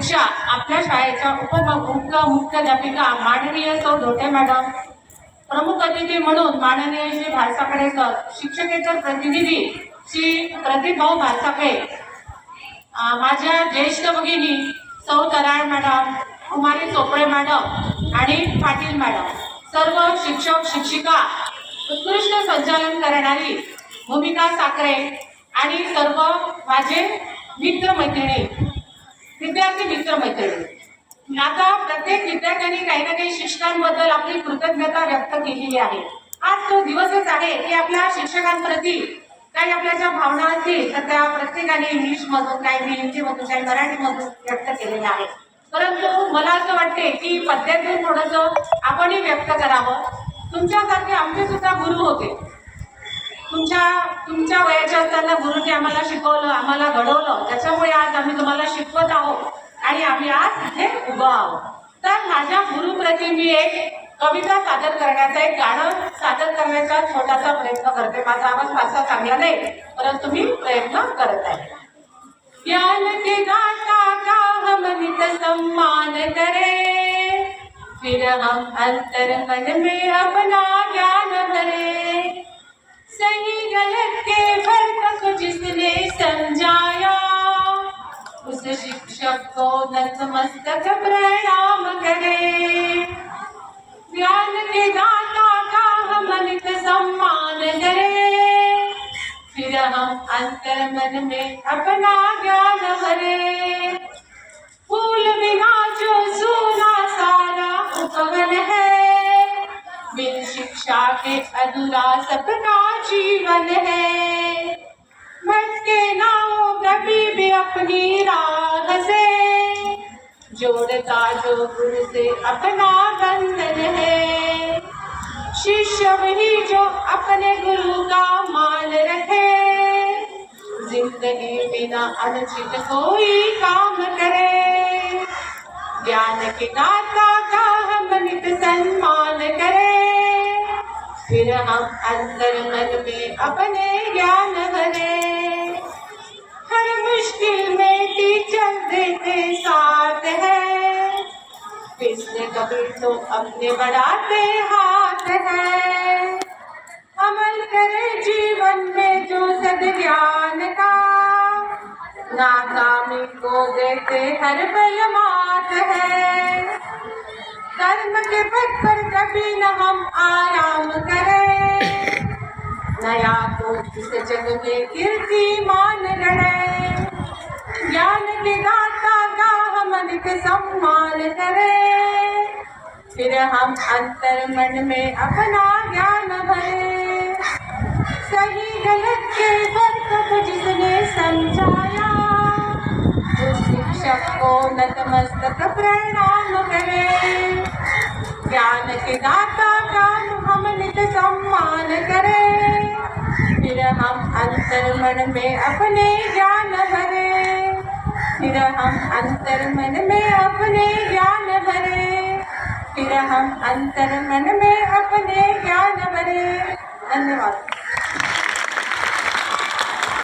अध्यक्षा आपल्या शाळेच्या उप उप मुख्याध्यापिका माननीय सौ धोटे मॅडम. प्रमुख अतिथी म्हणून माननीय श्री भारसाकडे सर शिक्षकेतर प्रतिनिधी श्री प्रदीप भारसाकडे माझ्या ज्येष्ठ भगिनी सौ तराळ मॅडम कुमारी चोपडे मॅडम आणि पाटील मॅडम. सर्व शिक्षक शिक्षिका उत्कृष्ट संचालन करणारी भूमिका साखरे आणि सर्व माझे मित्र मैत्रिणी विद्यार्थी मित्र मैत्रिणी आता प्रत्येक विद्यार्थ्यांनी काही ना काही शिक्षकांबद्दल आपली कृतज्ञता व्यक्त केलेली आहे. आज तो दिवसच आहे की आपल्या शिक्षकांप्रती काही आपल्या ज्या भावना असतील तर त्या प्रत्येकाने इंग्लिश मधून काही मी हिंदी मधून काही मराठी मधून व्यक्त केलेल्या आहेत परंतु मला असं वाटते की पद्धतीतून थोडस आपणही व्यक्त करावं. तुमच्यासारखे आमचे सुद्धा गुरु होते. तुमच्या तुमच्या वयाच्या असताना गुरुने आम्हाला शिकवलं आम्हाला घडवलं. त्याच्यामुळे आज आम्ही तुम्हाला शिकवत आहोत आणि आम्ही आज इथे उभं आहोत. तर माझ्या गुरुप्रती मी एक कविता सादर करण्याचा एक गाणं सादर करण्याचा छोटासा प्रयत्न करते. माझा आवाज फारसा चांगला नाही परंतु मी प्रयत्न करत आहे. ज्ञान के दाता का हम नित सम्मान करें? फिर हम अंतर मन में अपना ज्ञान करें उस शिक्षक को नतमस्तक प्रणाम करे। ज्ञान के दाता का हम नित सम्मान करे फिर हम अंतर मन में अपना ज्ञान भरे। फूल बिना जो सोना सारा उपवन है। बिन शिक्षा के अधूरा सपना जीवन है। भटके ना हो कभी अपनी राह से। जोड़ता जो गुरु से अपना बंधन है। शिष्य वही जो अपने गुरु का मान रखे। जिंदगी बिना अनुचित कोई काम करे। ज्ञान के दाता का हम नित सम्मान करें। फिर हम अंतर मन में अपने ज्ञान भरे किसने कभी तो अपने बढ़ाते हाथ है? अमल करे जीवन में जो सद ज्ञान का। नाकामी को देते हर पल मात है। कर्म के पद पर कभी न हम आराम करें। नया को इस जग में कीर्तिमान गढ़े ज्ञान के दाता का नित सम्मान करे। फिर हम अंतर मन में अपना ज्ञान भरे। सही गलत के फ़र्क को जिसने समझाया, उस शिक्षक को नतमस्तक प्रणाम करे। ज्ञान के दाता का हम नित सम्मान करे। फिर हम अंतर मन में अपने ज्ञान भरे। फिर हम अंतर मन में अपने ज्ञान भरे। फिर हम अंतर मन में अपने ज्ञान भरे। धन्यवाद।